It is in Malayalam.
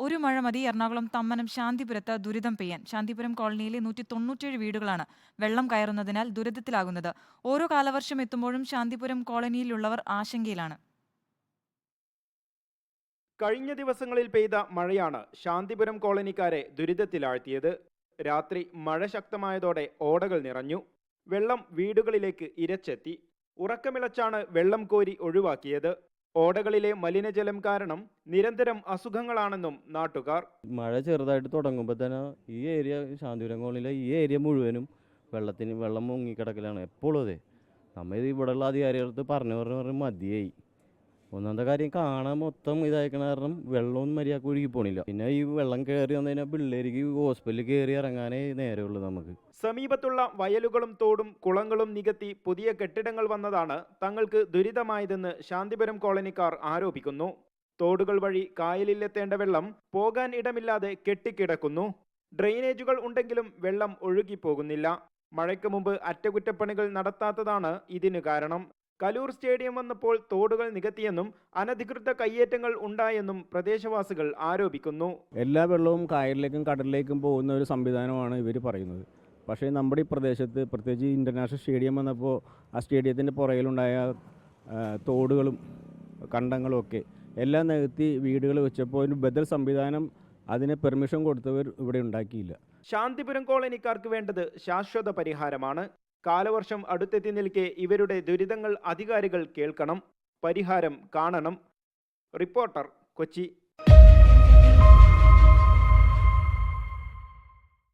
ഒരു മഴ മതി. എറണാകുളം തമ്മനം ശാന്തിപുരത്ത് ദുരിതം പെയ്യാൻ. ശാന്തിപുരം കോളനിയിലെ നൂറ്റി തൊണ്ണൂറ്റേഴ് വീടുകളാണ് വെള്ളം കയറുന്നതിനാൽ ദുരിതത്തിലാകുന്നത്. ഓരോ കാലവർഷം എത്തുമ്പോഴും ശാന്തിപുരം കോളനിയിലുള്ളവർ ആശങ്കയിലാണ്. കഴിഞ്ഞ ദിവസങ്ങളിൽ പെയ്ത മഴയാണ് ശാന്തിപുരം കോളനിക്കാരെ ദുരിതത്തിലാഴ്ത്തിയത്. രാത്രി മഴ ശക്തമായതോടെ ഓടകൾ നിറഞ്ഞു. വെള്ളം വീടുകളിലേക്ക് ഇരച്ചെത്തി. ഉറക്കമിളച്ചാണ് വെള്ളം കോരി ഒഴിവാക്കിയത്. ഓടകളിലെ മലിനജലം കാരണം നിരന്തരം അസുഖങ്ങളാണെന്നും നാട്ടുകാർ. മഴ ചെറുതായിട്ട് തുടങ്ങുമ്പോൾ തന്നെ ഈ ഏരിയ ശാന്തിപുരം കോളനിയിലെ ഈ ഏരിയ മുഴുവനും വെള്ളത്തിന് വെള്ളം മുങ്ങിക്കിടക്കലാണ്. എപ്പോഴും അതെ. നമ്മൾ ഇത് ഇവിടെയുള്ള അധികാരികൾക്ക് പറഞ്ഞു പറഞ്ഞു പറഞ്ഞ് മതിയായി. ഒന്നാമത്തെ കാര്യം കാണാൻ മൊത്തം ഇതായിരിക്കണ കാരണം വെള്ളമൊന്നും മര്യാദയ്ക്ക് ഒഴുകി പോണില്ല. പിന്നെ ഈ വെള്ളം കയറി വന്നു കഴിഞ്ഞാൽ പിള്ളേർക്ക് ഹോസ്പിറ്റലിൽ കയറി ഇറങ്ങാനേ നേരമുള്ളൂ നമുക്ക്. സമീപത്തുള്ള വയലുകളും തോടും കുളങ്ങളും നികത്തി പുതിയ കെട്ടിടങ്ങൾ വന്നതാണ് തങ്ങൾക്ക് ദുരിതമായതെന്ന് ശാന്തിപുരം കോളനിക്കാർ ആരോപിക്കുന്നു. തോടുകൾ വഴി കായലിലെത്തേണ്ട വെള്ളം പോകാൻ ഇടമില്ലാതെ കെട്ടിക്കിടക്കുന്നു. ഡ്രെയിനേജുകൾ ഉണ്ടെങ്കിലും വെള്ളം ഒഴുകിപ്പോകുന്നില്ല മഴയ്ക്ക് മുമ്പ് അറ്റകുറ്റപ്പണികൾ നടത്താത്തതാണ് ഇതിന് കാരണം. കലൂർ സ്റ്റേഡിയം വന്നപ്പോൾ തോടുകൾ നികത്തിയെന്നും അനധികൃത കയ്യേറ്റങ്ങൾ ഉണ്ടായെന്നും പ്രദേശവാസികൾ ആരോപിക്കുന്നു. എല്ലാ വെള്ളവും കായലിലേക്കും കടലിലേക്കും പോകുന്ന ഒരു സംവിധാനമാണ് ഇവർ പറയുന്നത്. പക്ഷേ നമ്മുടെ ഈ പ്രദേശത്ത് പ്രത്യേകിച്ച് ഇന്റർനാഷണൽ സ്റ്റേഡിയം വന്നപ്പോൾ ആ സ്റ്റേഡിയത്തിന്റെ പുറകിലുണ്ടായ തോടുകളും കണ്ടങ്ങളും ഒക്കെ എല്ലാം നികത്തി വീടുകൾ വെച്ചപ്പോൾ ഒരു ബദൽ സംവിധാനം അതിന് പെർമിഷൻ കൊടുത്തവർ ഇവിടെ ഉണ്ടാക്കിയില്ല. ശാന്തിപുരം കോളനിക്കാർക്ക് വേണ്ടത് ശാശ്വത പരിഹാരമാണ്. കാലവർഷം അടുത്തെത്തി നിൽക്കെ ഇവരുടെ ദുരിതങ്ങൾ അധികാരികൾ കേൾക്കണം പരിഹാരം കാണണം. റിപ്പോർട്ടർ കൊച്ചി.